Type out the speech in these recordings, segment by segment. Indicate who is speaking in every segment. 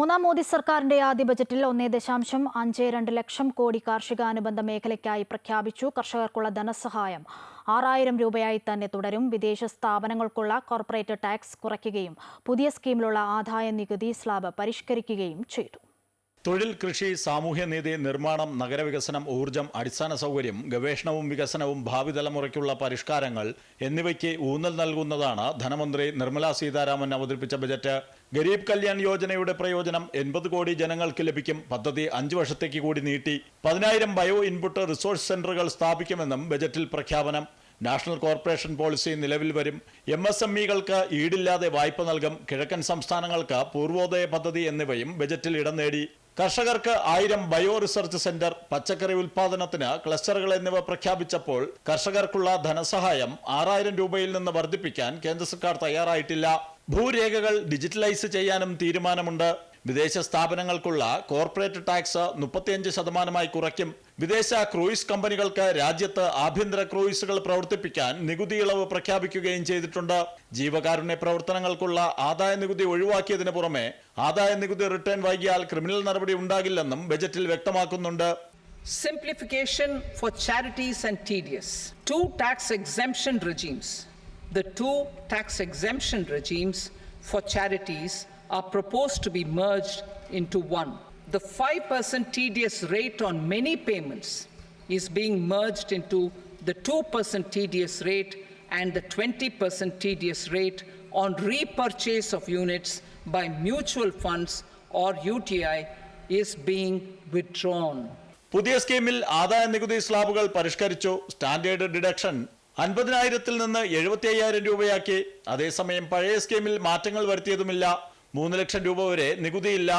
Speaker 1: മൂന്നാം മോദി സർക്കാരിന്റെ ആദ്യ ബജറ്റിൽ ഒന്നേ ദശാംശം അഞ്ച് രണ്ട് ലക്ഷം കോടി കാർഷികാനുബന്ധ മേഖലയ്ക്കായി പ്രഖ്യാപിച്ചു കർഷകർക്കുള്ള ധനസഹായം. ആറായിരം രൂപയായി തന്നെ തുടരും. വിദേശ സ്ഥാപനങ്ങൾക്കുള്ള കോർപ്പറേറ്റ് ടാക്സ് കുറയ്ക്കുകയും പുതിയ സ്കീമിലുള്ള ആദായ നികുതി സ്ലാബ് പരിഷ്കരിക്കുകയും ചെയ്തു.
Speaker 2: തൊഴിൽ കൃഷി സാമൂഹ്യനീതി നിർമ്മാണം നഗരവികസനം ഊർജം അടിസ്ഥാന സൗകര്യം ഗവേഷണവും വികസനവും ഭാവി തലമുറയ്ക്കുള്ള പരിഷ്കാരങ്ങൾ എന്നിവയ്ക്ക് ഊന്നൽ നൽകുന്നതാണ് ധനമന്ത്രി നിർമ്മല സീതാരാമൻ അവതരിപ്പിച്ച ബജറ്റ്. ഗരീബ് കല്യാൺ യോജനയുടെ പ്രയോജനം എൺപത് കോടി ജനങ്ങൾക്ക് ലഭിക്കും. പദ്ധതി അഞ്ചു വർഷത്തേക്ക് കൂടി നീട്ടി. പതിനായിരം ബയോ ഇൻപുട്ട് റിസോഴ്സ് സെന്ററുകൾ സ്ഥാപിക്കുമെന്നും ബജറ്റിൽ പ്രഖ്യാപനം. നാഷണൽ കോർപ്പറേഷൻ പോളിസി നിലവിൽ വരും. എം എസ് എം ഇകൾക്ക് ഈടില്ലാതെ വായ്പ നൽകും. കിഴക്കൻ സംസ്ഥാനങ്ങൾക്ക് പൂർവോദയ പദ്ധതി എന്നിവയും ബജറ്റിൽ ഇടം നേടി. കർഷകർക്ക് ആയിരം ബയോ റിസർച്ച് സെന്റർ പച്ചക്കറി ഉൽപാദനത്തിന് ക്ലസ്റ്ററുകൾ എന്നിവ പ്രഖ്യാപിച്ചപ്പോൾ കർഷകർക്കുള്ള ധനസഹായം ആറായിരം രൂപയിൽ നിന്ന് വർദ്ധിപ്പിക്കാൻ കേന്ദ്ര സർക്കാർ തയ്യാറായിട്ടില്ല. ഭൂരേഖകൾ ഡിജിറ്റലൈസ് ചെയ്യാനും തീരുമാനമുണ്ട്. വിദേശ സ്ഥാപനങ്ങൾക്കുള്ള കോർപ്പറേറ്റ് ടാക്സ് മുപ്പത്തിയഞ്ച് ശതമാനമായി കുറയ്ക്കും വിദേശ ക്രൂയിസ് കമ്പനികൾക്ക് രാജ്യത്ത് ആഭ്യന്തര ക്രൂയിസുകൾ പ്രവർത്തിപ്പിക്കാൻ നികുതി ഇളവ് പ്രഖ്യാപിക്കുകയും ചെയ്തിട്ടുണ്ട് ജീവകാരുണ്യ പ്രവർത്തനങ്ങൾക്കുള്ള ആദായ നികുതി ഒഴിവാക്കിയതിനു പുറമെ ആദായ നികുതി റിട്ടേൺ വൈകിയാൽ ക്രിമിനൽ നടപടി ഉണ്ടാകില്ലെന്നും ബജറ്റിൽ വ്യക്തമാക്കുന്നുണ്ട്
Speaker 3: Simplification for charities and TDS. Two tax exemption regimes. The two tax exemption regimes for charities are proposed to be merged into one. The 5% TDS rate on many payments is being merged into the 2% TDS rate and the 20% TDS rate on repurchase of units by mutual funds or UTI is being withdrawn.
Speaker 2: പുതിയ സ്കീമിൽ ആദായ നികുതി സ്ലാബുകൾ പരിഷ്കരിച്ചു standard deduction അൻപതിനായിരത്തിൽ നിന്ന് എഴുപത്തി അയ്യായിരം രൂപയാക്കി അതേസമയം പഴയ സ്കീമിൽ മാറ്റങ്ങൾ വരുത്തിയതുമില്ല മൂന്ന് ലക്ഷം രൂപ വരെ നികുതിയില്ല.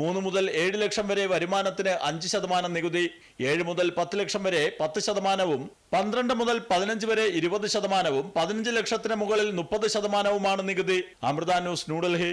Speaker 2: മൂന്ന് മുതൽ ഏഴ് ലക്ഷം വരെ വരുമാനത്തിന് അഞ്ച് ശതമാനം നികുതി ഏഴ് മുതൽ പത്ത് ലക്ഷം വരെ പത്ത് ശതമാനവും പന്ത്രണ്ട് മുതൽ പതിനഞ്ച് വരെ ഇരുപത് ശതമാനവും പതിനഞ്ച് ലക്ഷത്തിന് മുകളിൽ മുപ്പത് ശതമാനവുമാണ് നികുതി. അമൃത ന്യൂസ് ന്യൂഡൽഹി.